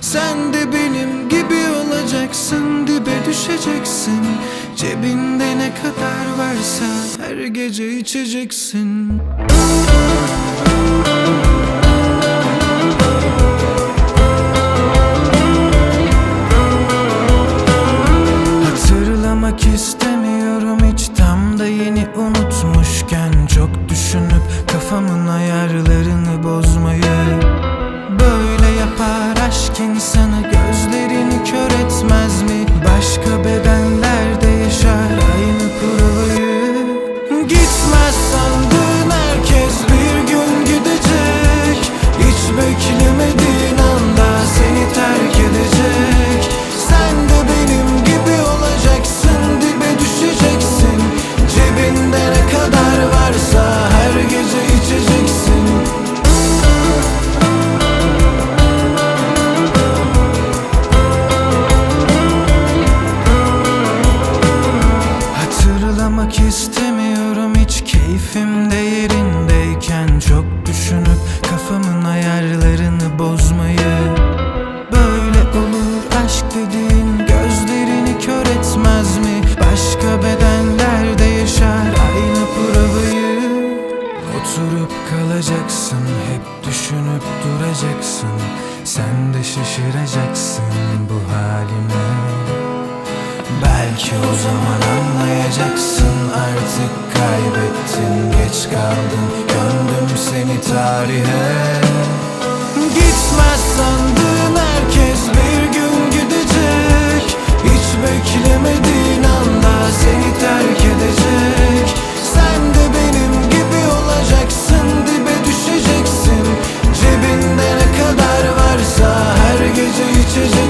Sen de benim gibi olacaksın Dibe düşeceksin. Cebinde ne kadar varsa Her gece içeceksin. Hatırlamak istemiyorum hiç tam da yeni unutmuşken Çok düşünüp kafamın ayarlarını aşk keyfim de yerindeyken Çok düşünüp kafamın ayarlarını bozmayı. Böyle olur aşk dediğin gözlerini kör etmez mi? Başka bedenlerde yaşar aynı provayı Oturup kalacaksın hep düşünüp duracaksın. Sen de şaşıracaksın bu halime Belki o zaman anlayacaksın. Artık kaybettin Geç kaldın. Gömdüm seni tarihe. Gitmez sandığın herkes bir gün gidecek. Hiç beklemediğin anda seni terk edecek. Sen de benim gibi olacaksın dibe düşeceksin. Cebinde ne kadar varsa her gece içeceksin